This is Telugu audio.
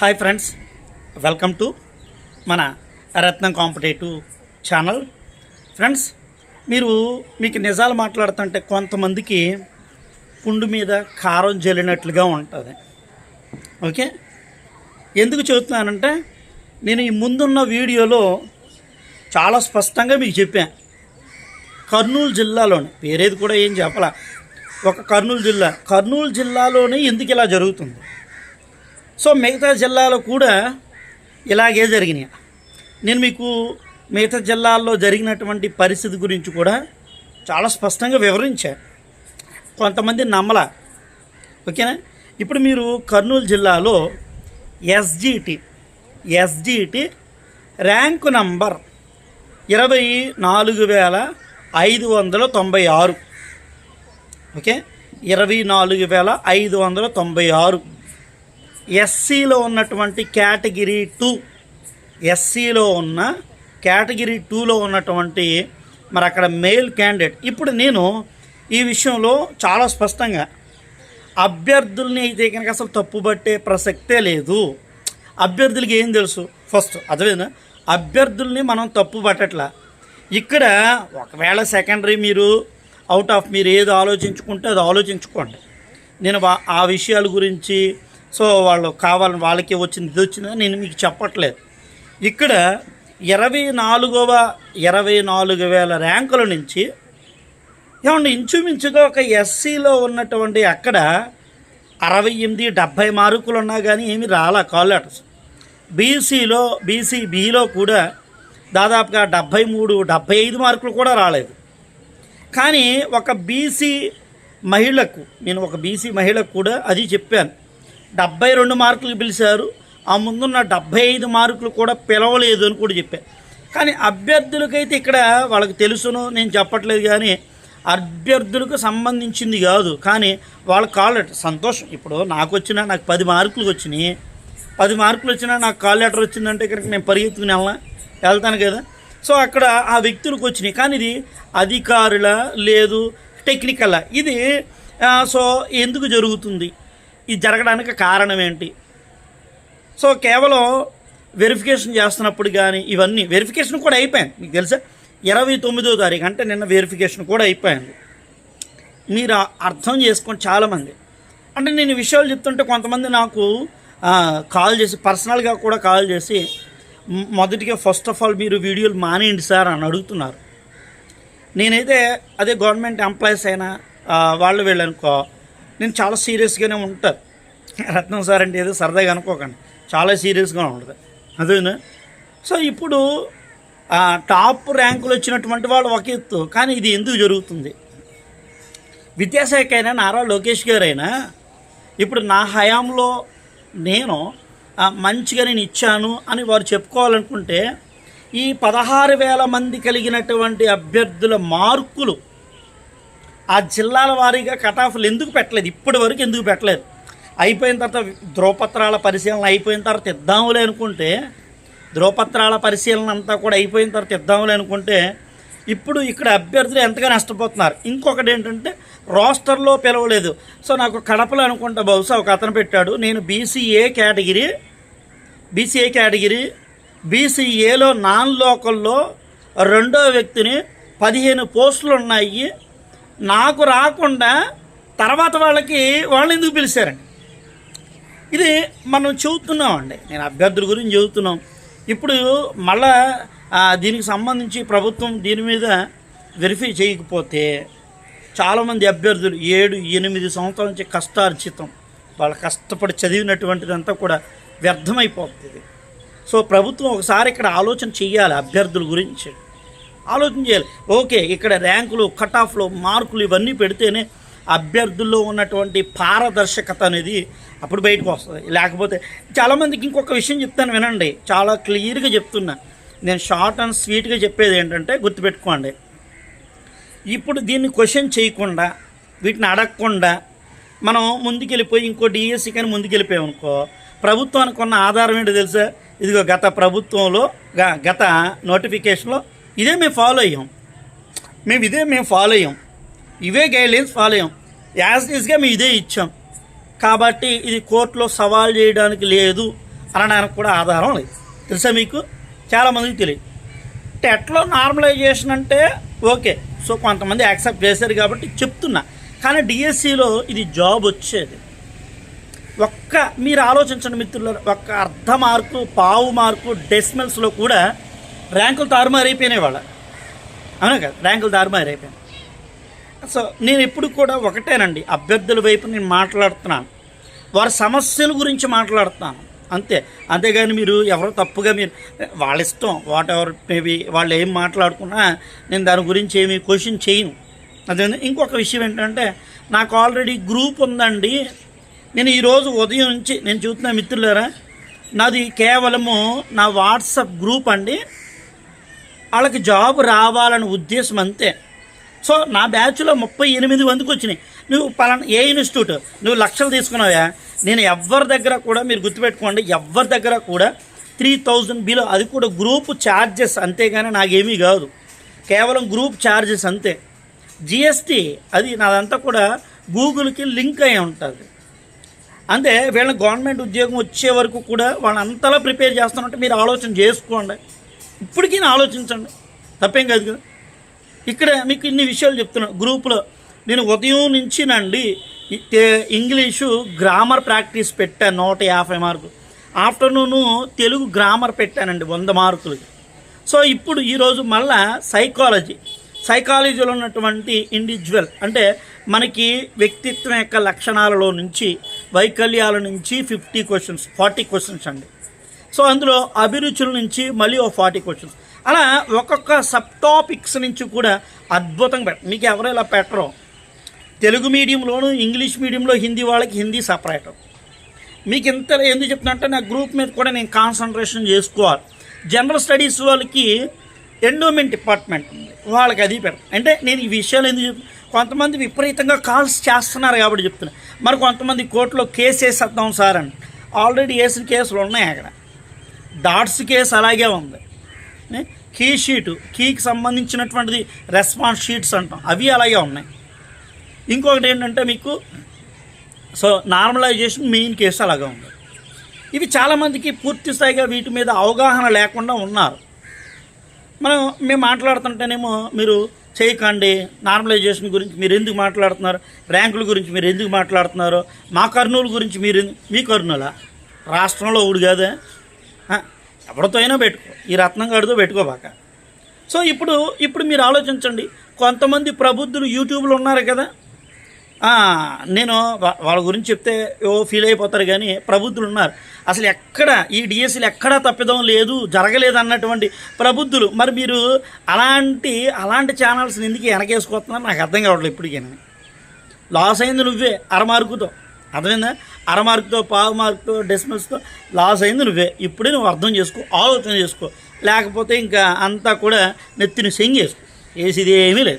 హాయ్ ఫ్రెండ్స్ వెల్కమ్ టు మన రత్నం కాంపిటేటివ్ ఛానల్. ఫ్రెండ్స్ మీరు మీకు నిజాలు మాట్లాడుతుంటే కొంతమందికి పుండు మీద కారం జల్లినట్లుగా ఉంటుంది. ఓకే ఎందుకు చెబుతున్నానంటే నేను ఈ ముందున్న వీడియోలో చాలా స్పష్టంగా మీకు చెప్పాను కర్నూలు జిల్లాలోని వేరేది కూడా ఏం చెప్పాల. ఒక కర్నూలు జిల్లా కర్నూలు జిల్లాలోనే ఎందుకు ఇలా జరుగుతుంది? సో మిగతా జిల్లాలో కూడా ఇలాగే జరిగినాయి. నేను మీకు మిగతా జిల్లాల్లో జరిగినటువంటి పరిస్థితి గురించి కూడా చాలా స్పష్టంగా వివరించాను కొంతమంది నమ్మల. ఓకేనా? ఇప్పుడు మీరు కర్నూలు జిల్లాలో ఎస్జిటి ఎస్జిటి ర్యాంకు నంబర్ ఇరవై నాలుగు వేల ఐదు వందల తొంభై ఆరు. ఓకే? ఇరవై నాలుగు వేల ఐదు వందల తొంభై ఆరు. ఎస్సీలో ఉన్నటువంటి కేటగిరీ టూ. ఎస్సీలో ఉన్న కేటగిరీ టూలో ఉన్నటువంటి మరి అక్కడ మేల్ క్యాండిడేట్. ఇప్పుడు నేను ఈ విషయంలో చాలా స్పష్టంగా అభ్యర్థుల్ని అయితే కనుక అసలు తప్పుబట్టే ప్రసక్తే లేదు. అభ్యర్థులకి ఏం తెలుసు? ఫస్ట్ అదేనా అభ్యర్థుల్ని మనం తప్పు పట్టట్లా ఇక్కడ ఒకవేళ సెకండరీ మీరు అవుట్ ఆఫ్ మీరు ఏది ఆలోచించుకుంటే అది ఆలోచించుకోండి. నేను వా- ఆ విషయాల గురించి సో వాళ్ళు కావాలని వాళ్ళకి వచ్చింది ఇది వచ్చిందని నేను మీకు చెప్పట్లేదు. ఇక్కడ ఇరవై నాలుగవ ఇరవై నాలుగు వేల ర్యాంకుల నుంచి ఏమండి ఇంచుమించుగా ఒక ఎస్సీలో ఉన్నటువంటి అక్కడ అరవై ఎనిమిది డెబ్భై మార్కులు ఉన్నా కానీ ఏమి రాలా కాల్ లెటర్స్. బీసీలో బీసీబీలో కూడా దాదాపుగా డెబ్భై మూడు డెబ్భై ఐదు మార్కులు కూడా రాలేదు. కానీ ఒక బీసీ మహిళకు నేను ఒక బీసీ మహిళకు కూడా అది చెప్పాను. డెబ్భై రెండు మార్కులు పిలిచారు. ఆ ముందున్న డెబ్భై ఐదు మార్కులు కూడా పిలవలేదు అని కూడా చెప్పాను కానీ అభ్యర్థులకైతే ఇక్కడ వాళ్ళకి తెలుసును నేను చెప్పట్లేదు కానీ అభ్యర్థులకు సంబంధించింది కాదు. కానీ వాళ్ళ కాల్ లెటర్ సంతోషం. ఇప్పుడు నాకు వచ్చిన నాకు పది మార్కులు వచ్చినాయి. పది మార్కులు వచ్చినా నాకు కాల్ లెటర్ వచ్చిందంటే ఇక్కడికి నేను పరిగెత్తుకుని వెళ్ళా వెళ్తాను కదా. సో అక్కడ ఆ వ్యక్తులకు వచ్చినాయి. కానీ ఇది అధికారుల లేదు టెక్నికల్. ఇది సో ఎందుకు జరుగుతుంది? ఇది జరగడానికి కారణం ఏంటి? సో కేవలం వెరిఫికేషన్ చేస్తున్నప్పుడు కానీ ఇవన్నీ వెరిఫికేషన్ కూడా అయిపోయింది. మీకు తెలుసా? ఇరవై తొమ్మిదో తారీఖు అంటే నిన్న వెరిఫికేషన్ కూడా అయిపోయింది. మీరు అర్థం చేసుకోండి చాలామంది. అంటే నేను విషయాలు చెప్తుంటే కొంతమంది నాకు కాల్ చేసి పర్సనల్గా కూడా కాల్ చేసి మొదటిగా ఫస్ట్ ఆఫ్ ఆల్ మీరు వీడియోలు మానేయండి సార్ అని అడుగుతున్నారు. నేనైతే అదే గవర్నమెంట్ ఎంప్లాయీస్ అయినా వాళ్ళు వెళ్ళనుకో నేను చాలా సీరియస్గానే ఉంటాను రత్నం సార్ అంటే ఏదో సరదాగా అనుకోకండి. చాలా సీరియస్గా ఉంటుంది. అదేనా? సో ఇప్పుడు టాప్ ర్యాంకులు వచ్చినటువంటి వాళ్ళు ఒక ఎత్తు. కానీ ఇది ఎందుకు జరుగుతుంది? విద్యాశాఖ అయినా నారా లోకేష్ గారైనా ఇప్పుడు నా హయాంలో నేను మంచిగా నేను ఇచ్చాను అని వారు చెప్పుకోవాలనుకుంటే ఈ పదహారు వేల మంది కలిగినటువంటి అభ్యర్థుల మార్కులు ఆ జిల్లాల వారీగా కటాఫ్లు ఎందుకు పెట్టలేదు? ఇప్పటి వరకు ఎందుకు పెట్టలేదు? అయిపోయిన తర్వాత ధ్రువపత్రాల పరిశీలన అయిపోయిన తర్వాత ఇద్దాములే అనుకుంటే ధ్రువపత్రాల పరిశీలన అంతా కూడా అయిపోయిన తర్వాత ఇద్దాములే అనుకుంటే ఇప్పుడు ఇక్కడ అభ్యర్థులు ఎంతగా నష్టపోతున్నారు? ఇంకొకటి ఏంటంటే రోస్టర్లో పిలవలేదు. సో నాకు కడపలో అనుకుంటా బహుశా ఒక అతను పెట్టాడు. నేను బీసీఏ కేటగిరీ బీసీఏ కేటగిరీ బీసీఏలో నాన్ లోకల్లో రెండో వ్యక్తిని పదిహేను పోస్టులు ఉన్నాయి నాకు రాకుండా తర్వాత వాళ్ళకి వాళ్ళు ఎందుకు పిలిచారండి? ఇది మనం చెబుతున్నామండి. నేను అభ్యర్థుల గురించి చెబుతున్నాం. ఇప్పుడు మళ్ళా దీనికి సంబంధించి ప్రభుత్వం దీని మీద వెరిఫై చేయకపోతే చాలామంది అభ్యర్థులు ఏడు ఎనిమిది సంవత్సరాల నుంచి కష్టార్జితం. వాళ్ళు కష్టపడి చదివినటువంటిదంతా కూడా వ్యర్థమైపోతుంది. సో ప్రభుత్వం ఒకసారి ఇక్కడ ఆలోచన చేయాలి అభ్యర్థుల గురించి. ఆలోచన చేయాలి. ఓకే ఇక్కడ ర్యాంకులు కట్ ఆఫ్లు మార్కులు ఇవన్నీ పెడితేనే అభ్యర్థుల్లో ఉన్నటువంటి పారదర్శకత అనేది అప్పుడు బయటకు వస్తుంది. లేకపోతే చాలామందికి ఇంకొక విషయం చెప్తాను వినండి. చాలా క్లియర్గా చెప్తున్నా. నేను షార్ట్ అండ్ స్వీట్గా చెప్పేది ఏంటంటే గుర్తుపెట్టుకోండి. ఇప్పుడు దీన్ని క్వశ్చన్ చేయకుండా వీటిని అడగకుండా మనం ముందుకెళ్ళిపోయి ఇంకో డిఎస్సి కానీ ముందుకెళ్ళిపోయాం అనుకో ప్రభుత్వానికి ఉన్న ఆధారం ఏంటో తెలుసా? ఇదిగో గత ప్రభుత్వంలో గ- గత నోటిఫికేషన్లో ఇదే మేము ఫాలో అయ్యాం. మేము ఇదే మేము ఫాలో అయ్యాం. ఇవే గైడ్లైన్స్ ఫాలో అయ్యాం. యాజ్ ఈజ్గా మేము ఇదే ఇచ్చాం. కాబట్టి ఇది కోర్టులో సవాల్ చేయడానికి లేదు అనడానికి కూడా ఆధారం లేదు. తెలుసా మీకు? చాలామందికి తెలియదు. టెట్లో నార్మలైజేషన్ అంటే ఓకే సో కొంతమంది యాక్సెప్ట్ చేశారు కాబట్టి చెప్తున్నా. కానీ డిఎస్సిలో ఇది జాబ్ వచ్చేది. ఒక్క మీరు ఆలోచించండి మిత్రులు ఒక్క అర్ధ మార్కు పావు మార్కు డెసిమల్స్లో కూడా ర్యాంకులు తారుమారైపోయినాయి వాళ్ళ అవునా కదా? ర్యాంకులు తారుమారైపోయినాయి సో నేను ఎప్పుడు కూడా ఒకటేనండి. అభ్యర్థుల వైపు నేను మాట్లాడుతున్నాను. వారి సమస్యల గురించి మాట్లాడుతున్నాను. అంతే. అంతేగాని మీరు ఎవరో తప్పుగా మీరు వాళ్ళ ఇష్టం వాట్ ఎవర్ మేబీ వాళ్ళు ఏం మాట్లాడుకున్నా నేను దాని గురించి ఏమి క్వశ్చన్ చేయను. అదే ఇంకొక విషయం ఏంటంటే నాకు ఆల్రెడీ గ్రూప్ ఉందండి. నేను ఈరోజు ఉదయం నుంచి నేను చూస్తున్న మిత్రులారా నాది కేవలము నా వాట్సాప్ గ్రూప్ అండి. వాళ్ళకి జాబ్ రావాలనే ఉద్దేశం అంతే. సో నా బ్యాచ్లో ముప్పై ఎనిమిది మందికి వచ్చినాయి. నువ్వు పలానా ఏ ఇన్స్టిట్యూట్ నువ్వు లక్షలు తీసుకున్నావా? నేను ఎవరి దగ్గర కూడా మీరు గుర్తుపెట్టుకోండి ఎవరి దగ్గర కూడా త్రీ థౌజండ్ బిలో అది కూడా గ్రూప్ ఛార్జెస్ అంతేగాని నాకేమీ కాదు. కేవలం గ్రూప్ ఛార్జెస్ అంతే. జిఎస్టీ అది నాదంతా కూడా గూగుల్కి లింక్ అయి ఉంటుంది. అంతే వీళ్ళ గవర్నమెంట్ ఉద్యోగం వచ్చే వరకు కూడా వాళ్ళంతలా ప్రిపేర్ చేస్తున్నట్టు మీరు ఆలోచన చేసుకోండి. ఇప్పటికీ ఆలోచించండి. తప్పేం కాదు కదా? ఇక్కడ మీకు ఇన్ని విషయాలు చెప్తున్నాను గ్రూప్లో నేను ఉదయం నుంచి నండి ఇంగ్లీషు గ్రామర్ ప్రాక్టీస్ పెట్టాను నూట యాభై మార్కులు. ఆఫ్టర్నూను తెలుగు గ్రామర్ పెట్టానండి వంద మార్కులు. సో ఇప్పుడు ఈరోజు మళ్ళా సైకాలజీ. సైకాలజీలో ఉన్నటువంటి ఇండివిజువల్ అంటే మనకి వ్యక్తిత్వం యొక్క లక్షణాలలో నుంచి వైకల్యాల నుంచి ఫిఫ్టీ క్వశ్చన్స్ ఫార్టీ క్వశ్చన్స్ అండి. సో అందులో అభిరుచుల నుంచి మళ్ళీ ఓ ఫార్టీ క్వశ్చన్స్ అలా ఒక్కొక్క సబ్ టాపిక్స్ నుంచి కూడా అద్భుతంగా పెట్ట మీకు ఎవరు ఇలా పెట్టరు? తెలుగు మీడియంలోను ఇంగ్లీష్ మీడియంలో హిందీ వాళ్ళకి హిందీ సపరేట్ మీకు ఇంత ఎందుకు చెప్తున్నా అంటే నా గ్రూప్ మీద కూడా నేను కాన్సన్ట్రేషన్ చేసుకోవాలి. జనరల్ స్టడీస్ వాళ్ళకి ఎండోమెంట్ డిపార్ట్మెంట్ ఉంది. వాళ్ళకి అది పెడతాం అంటే నేను ఈ విషయాలు ఎందుకు చెప్ కొంతమంది విపరీతంగా కాల్స్ చేస్తున్నారు కాబట్టి చెప్తున్నా. మరి కొంతమంది కోర్టులో కేసు వేసేద్దాం సార్ అని ఆల్రెడీ వేసిన కేసులు ఉన్నాయి అక్కడ. డాట్స్ కేసు అలాగే ఉంది. కీ షీటు కీకి సంబంధించినటువంటిది రెస్పాన్స్ షీట్స్ అంటాం. అవి అలాగే ఉన్నాయి. ఇంకొకటి ఏంటంటే మీకు సో నార్మలైజేషన్ మెయిన్ కేసు అలాగే ఉంది. ఇవి చాలామందికి పూర్తి స్థాయిగా వీటి మీద అవగాహన లేకుండా ఉన్నారు. మనం మేము మాట్లాడుతుంటేనేమో మీరు చేయకండి నార్మలైజేషన్ గురించి మీరు ఎందుకు మాట్లాడుతున్నారు ర్యాంకుల గురించి మీరు ఎందుకు మాట్లాడుతున్నారు మా కర్నూలు గురించి మీరు మీ కర్నూలా? రాష్ట్రంలో ఊడు కాదే. ఎవరితో అయినా పెట్టుకో ఈ రత్నం గడితో పెట్టుకోబాక. సో ఇప్పుడు ఇప్పుడు మీరు ఆలోచించండి కొంతమంది ప్రబుద్ధులు యూట్యూబ్లో ఉన్నారు కదా. నేను వాళ్ళ గురించి చెప్తే ఓ ఫీల్ అయిపోతారు కానీ ప్రబుద్ధులు ఉన్నారు. అసలు ఎక్కడ ఈ డిఎస్సీలు ఎక్కడా తప్పిదం లేదు జరగలేదు అన్నటువంటి ప్రబుద్ధులు. మరి మీరు అలాంటి అలాంటి ఛానల్స్ని ఎందుకు వెనకేసుకొస్తున్నారు? నాకు అర్థం కావట్లేదు ఇప్పటికీ లాస్ అయింది నువ్వే అరమార్కుతో అర్థమైందా? అరమార్కుతో పావు మార్కుతో డెసిమల్స్తో లాస్ అయింది నువ్వే. ఇప్పుడే నువ్వు అర్థం చేసుకో ఆలోచన చేసుకో. లేకపోతే ఇంకా అంతా కూడా నెత్తిని సెంగేసుకో వేసేది ఏమీ లేదు.